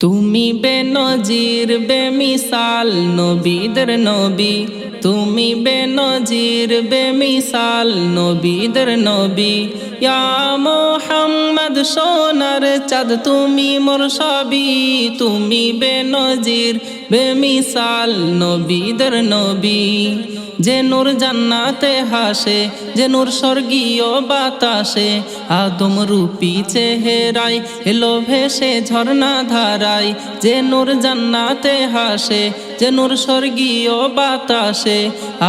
তুমি বেনজির বেমিসাল, নবীদের নবী। তুমি বেনজির বেমিসাল, নবীদের নবী। মোহাম্মদ, সোনার চাঁদ তুমি মোর সবই। তুমি বেনজির বেমিসাল, নবীদের নবী। যে নূর জান্নাতে হাসে, যে নূর স্বর্গীয় বাতাসে, আদম রূপী চেহেরাই এলো ভেসে ঝর্ণা ধারাই যে নূর জান্নাতে হাসে, যে নূর স্বর্গীয় বাতাসে,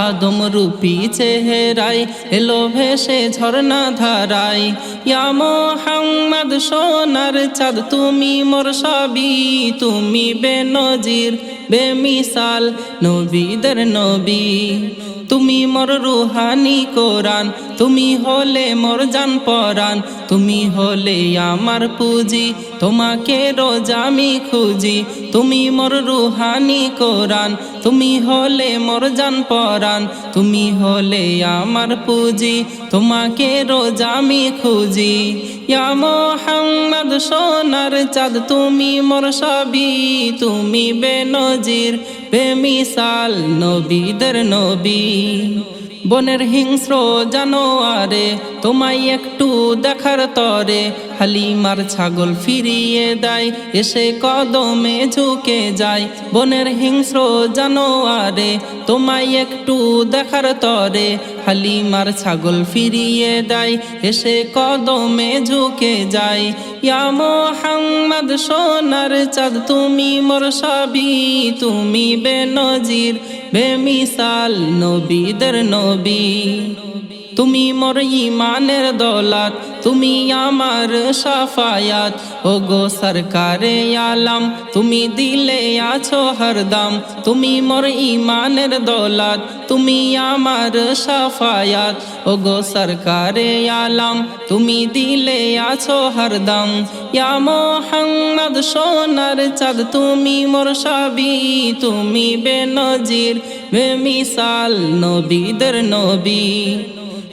আদম রূপী চেহেরাই এলো ভেসে ঝর্ণা ধারাই ইয়া মোহাম্মদ সোনার চাঁদ, তুমি মোর সবই, তুমি বেনজির বেমিসাল নবীদের নবী। তুমি মোর রুহানি কোরআন, তুমি হলে মোর জান পরাণ, তুমি হলে আমার পুঁজি, তোমাকে রোজ আমি খুঁজি। তুমি মোর রুহানি কোরআন, তুমি হলে মোর জান পরাণ তুমি হলে আমার পুঁজি, তোমাকে রোজ আমি খুঁজি। মোহাম্মদ, সোনার চাঁদ, তুমি মোর সবই। তুমি বেনজির, বেমিসাল, নবীদের নবী। বনের হিংস্র জানোয়ারে তোমায় একটু দেখার তরে হালিমার ছাগল ফিরিয়ে দেয়, এসে কদমে ঝুঁকে যায়। বনের হিংস্র জানোয়ারে তোমায় একটু দেখার তরে হালিমার ছাগল ফিরিয়ে দেয়, এসে কদমে ঝুঁকে যায়। ইয়া সোনার চাঁদ তুমি মোর সবই, তুমি বেনজির, বেমিসাল নবীদের নবী। তুমি মোর ইমানের দৌলত, তুমি আমার সাফায়াত। ও গো সরকারে আলাম, তুমি দিলে আছো হরদম তুমি মোর ইমানের দৌলত, তুমি আমার সাফায়াত। ও গো সরকারে আলাম, তুমি দিলে আছো হরদম ইয়া মোহাম্মদ, সোনার চাঁদ, তুমি মোর সবই তুমি বেনজির, বেমিসাল, নবীদের নবী।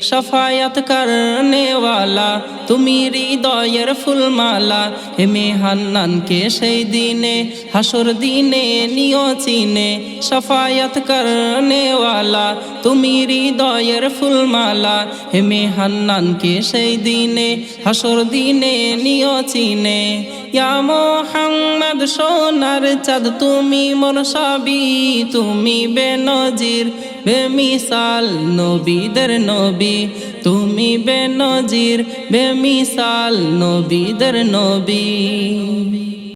সাফায়াত কারণেওয়ালা তুমি হৃদয়ের ফুলমালা হেমে হান্নানকে সেই দিনে, হাসর দিনে নিয় চিনে সাফায়াত কারণেওয়ালা তুমি হৃদয়ের ফুলমালা হেমে হান্নানকে সেই দিনে, হাসর দিনে নিয় চিনে। মোহাম্মদ, সোনার চাঁদ তুমি মোর সাবি তুমি বেনজির, বেমিসাল নবীদের নবী, তুমি বেনজির, বেমিসাল নবীদের নবী।